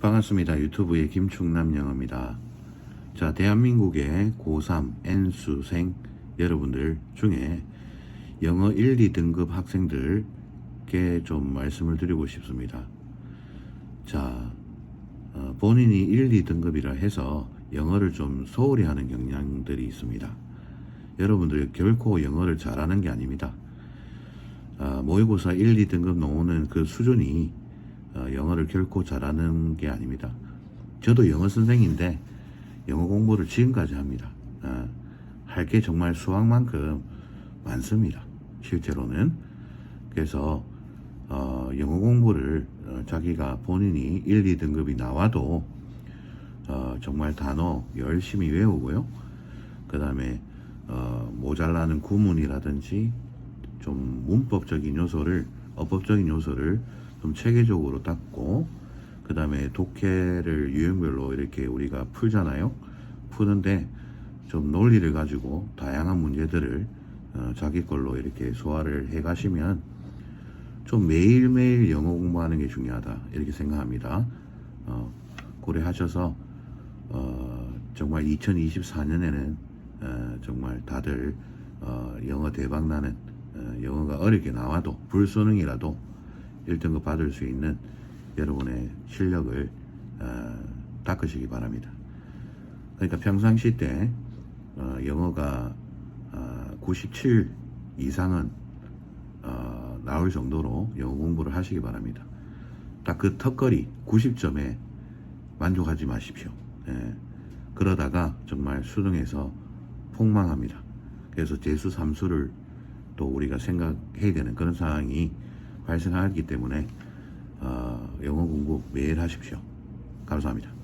반갑습니다. 유튜브의 김충남 영어입니다. 자, 대한민국의 고3 N수생 여러분들 중에 영어 1, 2등급 학생들께 좀 말씀을 드리고 싶습니다. 자, 어, 본인이 1, 2등급이라 해서 영어를 좀 소홀히 하는 경향들이 있습니다. 여러분들 결코 영어를 잘하는 게 아닙니다. 아, 모의고사 1, 2등급 나오는 그 수준이 어, 영어를 결코 잘하는 게 아닙니다. 저도 영어 선생인데 영어 공부를 지금까지 합니다. 할 게 정말 수학만큼 많습니다. 실제로는 그래서 어, 영어 공부를 어, 자기가 본인이 1, 2등급이 나와도 어, 정말 단어 열심히 외우고요. 그 다음에 어, 모자라는 구문이라든지 좀 문법적인 요소를 어법적인 요소를 좀 체계적으로 닦고 그 다음에 독해를 유형별로 이렇게 우리가 풀잖아요. 푸는데 좀 논리를 가지고 다양한 문제들을 어, 자기 걸로 이렇게 소화를 해 가시면 좀 매일매일 영어 공부하는 게 중요하다 이렇게 생각합니다. 어, 고려하셔서 어, 정말 2024년에는 어, 정말 다들 어, 영어 대박 나는 어, 영어가 어렵게 나와도 불수능이라도 1등급 받을 수 있는 여러분의 실력을 어, 닦으시기 바랍니다. 그러니까 평상시 때 어, 영어가 어, 97 이상은 어, 나올 정도로 영어 공부를 하시기 바랍니다. 딱 그 턱걸이 90점에 만족하지 마십시오. 예. 그러다가 정말 수능에서 폭망합니다. 그래서 재수 삼수를 또 우리가 생각해야 되는 그런 상황이 발생하기 때문에 어, 영어 공부 매일 하십시오. 감사합니다.